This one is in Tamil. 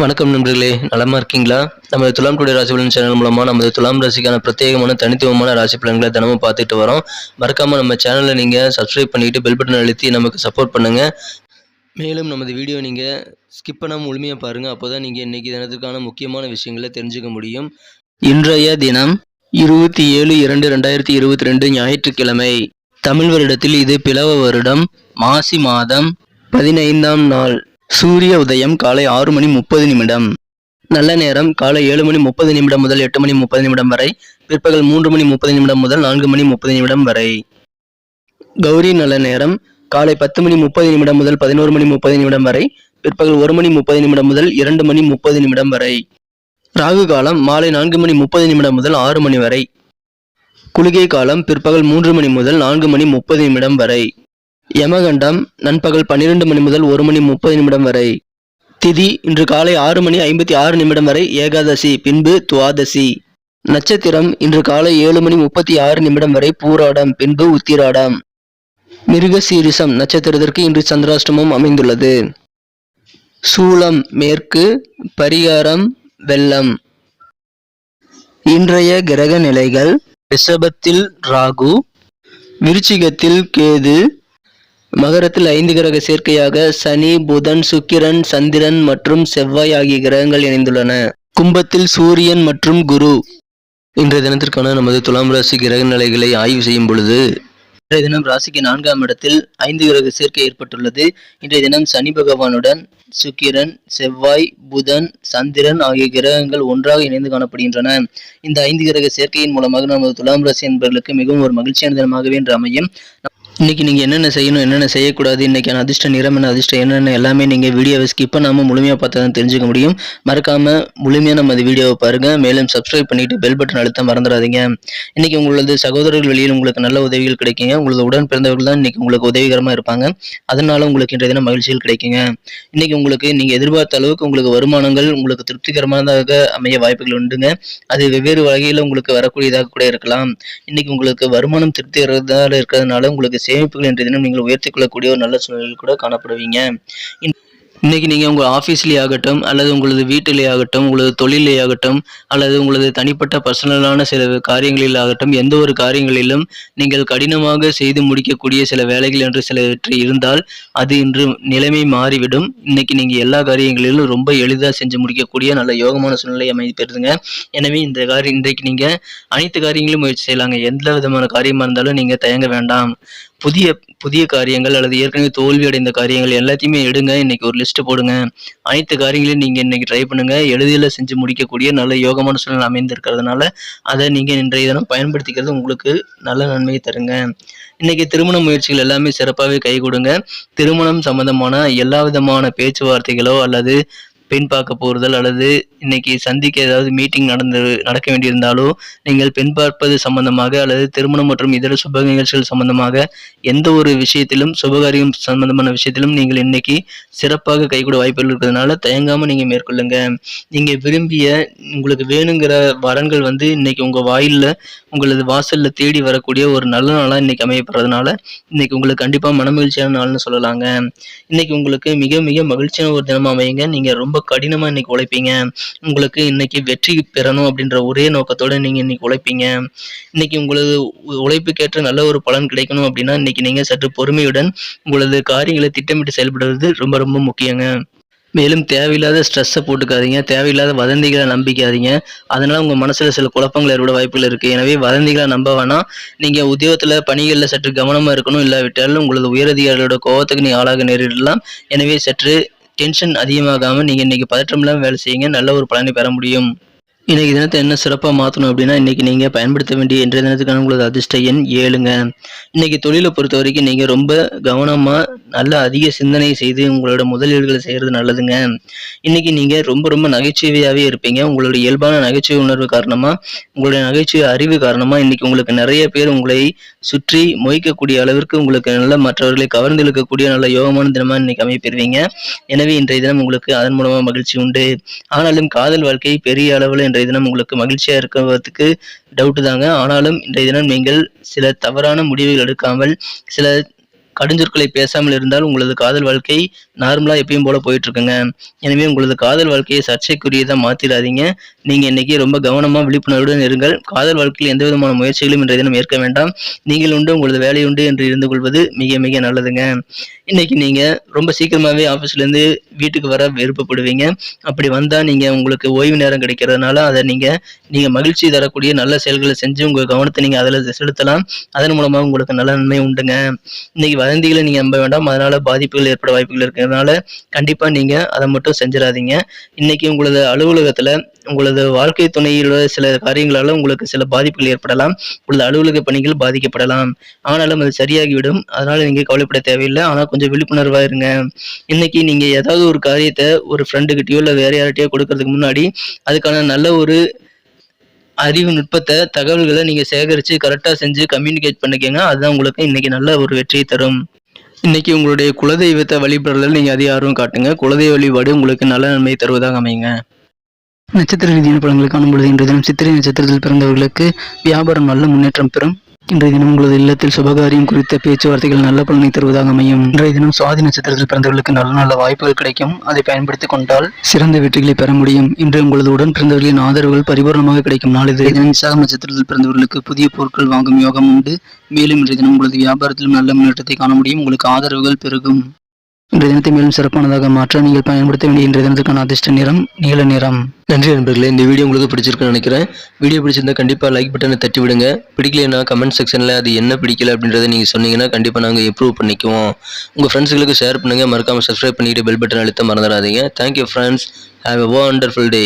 வணக்கம் நண்பர்களே நலமா இருக்கீங்களா? நம்ம துலாம் டுடே ராசி பலன் சேனல் மூலமா நமது துலாம் ராசிக்கான பிரத்யேகமான தனித்துவமான ராசி பலன்களை தினமும் பார்த்துட்டு வரோம். மறக்காம நம்ம சேனலை நீங்க சப்ஸ்கிரைப் பண்ணிட்டு பெல் பட்டன் அழுத்தி நமக்கு சப்போர்ட் பண்ணுங்க. மேலும் நமது வீடியோ நீங்க ஸ்கிப் பண்ணாமல் முழுமையா பாருங்க. அப்போதான் நீங்க இன்னைக்கு தினத்துக்கான முக்கியமான விஷயங்களை தெரிஞ்சுக்க முடியும். இன்றைய தினம் இருபத்தி ஏழு இரண்டு ரெண்டாயிரத்தி இருபத்தி ரெண்டு ஞாயிற்றுக்கிழமை. தமிழ் வருடத்தில் இது பிளவ வருடம். மாசி மாதம் பதினைந்தாம் நாள். சூரிய உதயம் காலை ஆறு மணி முப்பது நிமிடம் நல்ல நேரம் காலை ஏழு மணி முப்பது நிமிடம் முதல் எட்டு மணி முப்பது நிமிடம் வரை பிற்பகல் மூன்று மணி முப்பது நிமிடம் முதல் நான்கு மணி முப்பது நிமிடம் வரை கௌரி நல்ல நேரம் காலை பத்து மணி முப்பது நிமிடம் முதல் பதினோரு மணி முப்பது நிமிடம் வரை பிற்பகல் ஒரு மணி முப்பது நிமிடம் முதல் இரண்டு மணி முப்பது நிமிடம் வரை ராகு காலம் மாலை நான்கு மணி முப்பது நிமிடம் முதல் ஆறு மணி வரை குளிகை காலம் பிற்பகல் மூன்று மணி முதல் நான்கு மணி முப்பது நிமிடம் வரை யமகண்டம் நண்பகல் பன்னிரண்டு மணி முதல் ஒரு மணி முப்பது நிமிடம் வரை. திதி இன்று காலை ஆறு மணி ஐம்பத்தி ஆறு நிமிடம் வரை ஏகாதசி பின்பு துவாதசி. நட்சத்திரம் இன்று காலை ஏழு மணி முப்பத்தி ஆறு நிமிடம் வரை பூராடம் பின்பு உத்திராடம். மிருகசீரிசம் நட்சத்திரத்திற்கு இன்று சந்திராஷ்டமம் அமைந்துள்ளது. சூளம் மேற்கு பரிகாரம் வெள்ளம். இன்றைய கிரக நிலைகள் ரிஷபத்தில் ராகு விருச்சிகத்தில் கேது மகரத்தில் ஐந்து கிரக சேர்க்கையாக சனி புதன் சுக்கிரன் சந்திரன் மற்றும் செவ்வாய் ஆகிய கிரகங்கள் இணைந்துள்ளன. கும்பத்தில் சூரியன் மற்றும் குரு. இன்றைய தினத்திற்கான நமது துலாம் ராசி கிரக நிலைகளை ஆய்வு செய்யும் பொழுது இன்றைய தினம் ராசிக்கு நான்காம் இடத்தில் ஐந்து கிரக சேர்க்கை ஏற்பட்டுள்ளது. இன்றைய தினம் சனி பகவானுடன் சுக்கிரன் செவ்வாய் புதன் சந்திரன் ஆகிய கிரகங்கள் ஒன்றாக இணைந்து காணப்படுகின்றன. இந்த ஐந்து கிரக சேர்க்கையின் மூலமாக நமது துலாம் ராசி என்பவர்களுக்கு மிகவும் ஒரு மகிழ்ச்சியான தினமாகவே என்று அமையும். இன்னைக்கு நீங்கள் என்னென்ன செய்யணும் என்னென்ன செய்யக்கூடாது இன்றைக்கான அதிர்ஷ்ட நிறம் என்ன அதிர்ஷ்டம் என்னென்ன எல்லாமே நீங்கள் வீடியோவை ஸ்கிப் பண்ணாமல் முழுமையாக பார்த்தா தான் தெரிஞ்சுக்க முடியும். மறக்காமல் முழுமையாக நம்ம அந்த வீடியோவை பாருங்க. மேலும் சப்ஸ்கிரைப் பண்ணிட்டு பெல் பட்டன் அழுத்த மறந்துடாதீங்க. இன்னைக்கு உங்களது சகோதரர்கள் வெளியில் உங்களுக்கு நல்ல உதவிகள் கிடைக்குங்க. உங்களது உடன் பிறந்தவர்கள் தான் இன்னைக்கு உங்களுக்கு உதவிகரமாக இருப்பாங்க. அதனால் உங்களுக்கு இன்றைய தினம் மகிழ்ச்சிகள் கிடைக்குங்க. இன்னைக்கு உங்களுக்கு நீங்கள் எதிர்பார்த்த அளவுக்கு உங்களுக்கு வருமானங்கள் உங்களுக்கு திருப்திகரமானதாக அமைய வாய்ப்புகள் உண்டுங்க. அது வெவ்வேறு வகையில் உங்களுக்கு வரக்கூடியதாக கூட இருக்கலாம். இன்னைக்கு உங்களுக்கு வருமானம் திருப்திகரதாக இருக்கிறதுனால உங்களுக்கு சேமிப்புகள் என்ற தினம் நீங்கள் உயர்த்திக் கொள்ளக்கூடிய ஒரு நல்ல சூழ்நிலையில் கூட காணப்படுவீங்க. இன்- இன்னைக்கு நீங்கள் உங்கள் ஆஃபீஸ்லேயே ஆகட்டும் அல்லது உங்களது வீட்டிலே ஆகட்டும் உங்களது தொழிலே ஆகட்டும் அல்லது உங்களது தனிப்பட்ட பர்சனலான சில காரியங்களில் ஆகட்டும் எந்த ஒரு காரியங்களிலும் நீங்கள் கடினமாக செய்து முடிக்கக்கூடிய சில வேலைகள் என்று சிலவற்றை இருந்தால் அது இன்று நிலைமை மாறிவிடும். இன்னைக்கு நீங்கள் எல்லா காரியங்களிலும் ரொம்ப எளிதாக செஞ்சு முடிக்கக்கூடிய நல்ல யோகமான சூழ்நிலை அமைப்பெறுதுங்க எனவே இந்த காரியம் இன்றைக்கு நீங்கள் அனைத்து காரியங்களும் முயற்சி செய்யலாங்க. எந்த விதமான காரியமாக இருந்தாலும் நீங்கள் தயங்க வேண்டாம். புதிய புதிய காரியங்கள் அல்லது ஏற்கனவே தோல்வி அடைந்த காரியங்கள் எல்லாத்தையுமே எடுங்க. இன்னைக்கு ஒரு லிஸ்ட் போடுங்க. அனைத்து காரியங்களையும் நீங்க இன்னைக்கு ட்ரை பண்ணுங்க. எளிதில் செஞ்சு முடிக்கக்கூடிய நல்ல யோகமான சூழ்நிலை அமைந்திருக்கிறதுனால அதை நீங்க இன்றைய தினம் பயன்படுத்திக்கிறது உங்களுக்கு நல்ல நன்மையை தருங்க. இன்னைக்கு திருமண முயற்சிகள் எல்லாமே சிறப்பாகவே கை கொடுங்க. திருமணம் சம்பந்தமான எல்லா விதமான பேச்சுவார்த்தைகளோ அல்லது பெண் பார்க்க போறுதல் அல்லது இன்னைக்கு சந்திக்க ஏதாவது மீட்டிங் நடந்து நடக்க வேண்டியிருந்தாலோ நீங்கள் பெண் பார்ப்பது சம்பந்தமாக அல்லது திருமணம் மற்றும் இதர சுப நிகழ்ச்சிகள் சம்பந்தமாக எந்த ஒரு விஷயத்திலும் சுபகாரியம் சம்பந்தமான விஷயத்திலும் நீங்கள் இன்னைக்கு சிறப்பாக கைகூட வாய்ப்புகள் இருக்கிறதுனால தயங்காம நீங்க மேற்கொள்ளுங்க. நீங்க விரும்பிய உங்களுக்கு வேணுங்கிற வரன்கள் வந்து இன்னைக்கு உங்க வாயிலில் உங்களது வாசல்ல தேடி வரக்கூடிய ஒரு நல்ல நாளா இன்னைக்கு அமையப்படுறதுனால இன்னைக்கு உங்களுக்கு கண்டிப்பா மனமகிழ்ச்சியான நாள்னு சொல்லலாங்க. இன்னைக்கு உங்களுக்கு மிக மிக மகிழ்ச்சியான ஒரு தினமா அமையுங்க. நீங்க ரொம்ப கடினமா இன்னைக்கு உழைப்பீங்க. உங்களுக்கு இன்னைக்கு வெற்றி பெறணும் அப்படின்ற ஒரே நோக்கத்தோட நீங்க இன்னைக்கு உழைப்பீங்க. இன்னைக்கு உங்களது உழைப்புக்கேற்ற நல்ல ஒரு பலன் கிடைக்கணும் அப்படின்னா இன்னைக்கு நீங்கள் சற்று பொறுமையுடன் உங்களது காரியங்களை திட்டமிட்டு செயல்படுறது ரொம்ப ரொம்ப முக்கியங்க. மேலும் தேவையில்லாத ஸ்ட்ரெஸ்ஸை போட்டுக்காதீங்க. தேவையில்லாத வதந்திகளை நம்பிக்காதீங்க. அதனால் உங்கள் மனசுல சில குழப்பங்கள் ஏற்பட வாய்ப்புகள் இருக்கு. எனவே வதந்திகளை நம்ப வேணாம். நீங்கள் உத்தியோகத்தில் பணிகளில் சற்று கவனமாக இருக்கணும். இல்லாவிட்டாலும் உங்களது உயரதிகாரிகளோட கோவத்துக்கு நீ ஆளாக நேரிடலாம். எனவே சற்று டென்ஷன் அதிகமாகாமல் நீங்கள் இன்னைக்கு பதற்றம் இல்லாமல் வேலை செய்யுங்க. நல்ல ஒரு பலனை பெற முடியும். இன்றைக்கி தினத்தை என்ன சிறப்பாக மாற்றணும் அப்படின்னா இன்னைக்கு நீங்கள் பயன்படுத்த வேண்டிய இன்றைய தினத்துக்கான உங்களது அதிர்ஷ்ட எண் ஏழுங்க. இன்னைக்கு தொழிலை பொறுத்த வரைக்கும் நீங்கள் ரொம்ப கவனமாக நல்ல அதிக சிந்தனை செய்து உங்களோட முதலீடுகளை செய்கிறது நல்லதுங்க. இன்னைக்கு நீங்கள் ரொம்ப ரொம்ப நகைச்சுவையாகவே இருப்பீங்க. உங்களோட இயல்பான நகைச்சுவை உணர்வு காரணமாக உங்களுடைய நகைச்சுவை அறிவு காரணமாக இன்னைக்கு உங்களுக்கு நிறைய பேர் உங்களை சுற்றி மொய்க்கக்கூடிய அளவிற்கு உங்களுக்கு நல்ல மற்றவர்களை கவர்ந்து இழுக்கக்கூடிய நல்ல யோகமான தினமாக இன்னைக்கு அமைப்பெறுவீங்க. எனவே இன்றைய தினம் உங்களுக்கு அதன் மூலமாக மகிழ்ச்சி உண்டு. ஆனாலும் காதல் வாழ்க்கை பெரிய அளவில் இன்றைய தினம் உங்களுக்கு மகிழ்ச்சியா இருக்கிறதுக்கு டவுட் தாங்க. ஆனாலும் இன்றைய தினம் நீங்கள் சில தவறான முடிவுகள் எடுக்காமல் சில கடுஞ்சொற்களை பேசாமல் இருந்தால் உங்களது காதல் வாழ்க்கை நார்மலாக எப்பயும் போல போயிட்டு இருக்குங்க எனவே உங்களது காதல் வாழ்க்கையை சர்ச்சைக்குரியதாக மாற்றிடாதீங்க நீங்கள் இன்னைக்கு ரொம்ப கவனமாக விழிப்புணர்வுடன் இருங்கள். காதல் வாழ்க்கையில் எந்த விதமான முயற்சிகளும் இன்றைய தினம் ஏற்க வேண்டாம். நீங்கள் உண்டு உங்களது வேலை உண்டு என்று இருந்து கொள்வது மிக மிக நல்லதுங்க. இன்னைக்கு நீங்கள் ரொம்ப சீக்கிரமாகவே ஆஃபீஸ்லேருந்து வீட்டுக்கு வர விருப்பப்படுவீங்க. அப்படி வந்தால் நீங்கள் உங்களுக்கு ஓய்வு நேரம் கிடைக்கிறதுனால அதை நீங்கள் நீங்கள் மகிழ்ச்சி தரக்கூடிய நல்ல செயல்களை செஞ்சு உங்கள் கவனத்தை நீங்கள் அதில் செலுத்தலாம். அதன் மூலமாக உங்களுக்கு நல்ல நன்மை உண்டுங்க. இன்னைக்கு வதந்திகளை நீங்கள் நம்ப வேண்டாம். அதனால பாதிப்புகள் ஏற்பட வாய்ப்புகள் இருக்கிறதுனால கண்டிப்பாக நீங்கள் அதை மட்டும் செஞ்சிடாதீங்க. இன்னைக்கு உங்களது அலுவலகத்தில் உங்களது வாழ்க்கை துணையோட சில காரியங்களால உங்களுக்கு சில பாதிப்புகள் ஏற்படலாம். உங்களது அலுவலக பணிகள் பாதிக்கப்படலாம். ஆனாலும் அது சரியாகிவிடும். அதனால நீங்க கவலைப்பட தேவையில்லை. ஆனால் கொஞ்சம் விழிப்புணர்வா இருங்க. இன்னைக்கு நீங்க ஏதாவது ஒரு காரியத்தை ஒரு ஃப்ரெண்டுகிட்டயோ இல்லை வேற யார்கிட்டயோ கொடுக்கறதுக்கு முன்னாடி அதுக்கான நல்ல ஒரு அறிவு நுட்பத்தை தகவல்களை நீங்க சேகரிச்சு கரெக்டா செஞ்சு கம்யூனிகேட் பண்ணிக்கோங்க. அதுதான் உங்களுக்கு இன்னைக்கு நல்ல ஒரு வெற்றியை தரும். இன்னைக்கு உங்களுடைய குலதெய்வத்தை வழிபடுறதுல நீங்க அதிக ஆர்வம் காட்டுங்க. குலதெய்வ வழிபாடு உங்களுக்கு நல்ல நன்மை தருவதாக அமைங்க நட்சத்திர ரீதியான பலன்களை காணும் பொழுது இன்றைய தினம் சித்திரை நட்சத்திரத்தில் பிறந்தவர்களுக்கு வியாபாரம் நல்ல முன்னேற்றம் பெறும். இன்றைய தினம் உங்களது இல்லத்தில் சுபகாரியம் குறித்த பேச்சுவார்த்தைகள் நல்ல பலனை தருவதாக அமையும். இன்றைய தினம் சுவாதி நட்சத்திரத்தில் பிறந்தவர்களுக்கு நல்ல நல்ல வாய்ப்புகள் கிடைக்கும். அதை பயன்படுத்திக் கொண்டால் சிறந்த வெற்றிகளை பெற முடியும். இன்று உங்களது உடன் பிறந்தவர்களின் ஆதரவுகள் பரிபூர்ணமாக கிடைக்கும். நாள் இதே தினம் விசாகம் நட்சத்திரத்தில் பிறந்தவர்களுக்கு புதிய பொருட்கள் வாங்கும் யோகம் உண்டு. மேலும் இன்றைய தினம் உங்களது வியாபாரத்திலும் நல்ல முன்னேற்றத்தை காண முடியும். உங்களுக்கு ஆதரவுகள் பெருகும். இன்றைய தினத்தை மேலும் சிறப்பானதாக மாற்ற நீங்கள் பயன்படுத்த வேண்டிய இன்றைய தினத்துக்கான அதிர்ஷ்ட நிறம் நீல நிறம். நன்றி நண்பர்களே இந்த வீடியோ உங்களுக்கு பிடிச்சிருக்குன்னு நினைக்கிறேன். வீடியோ பிடிச்சிருந்தா கண்டிப்பாக லைக் பட்டனை தட்டி விடுங்க. பிடிக்கலன்னா கமெண்ட் செக்ஷனில் அது என்ன பிடிக்கல அப்படின்றத நீங்கள் சொன்னீங்கன்னா கண்டிப்பாக நாங்கள் இம்ப்ரூவ் பண்ணிக்குவோம். உங்கள் ஃப்ரெண்ட்ஸுகளுக்கு ஷேர் பண்ணுங்கள் மறக்காமல் சப்ஸ்கிரைப் பண்ணிட்டு பெல் பட்டன் அழுத்த மறந்துடாதீங்க. Thank you friends have a wonderful day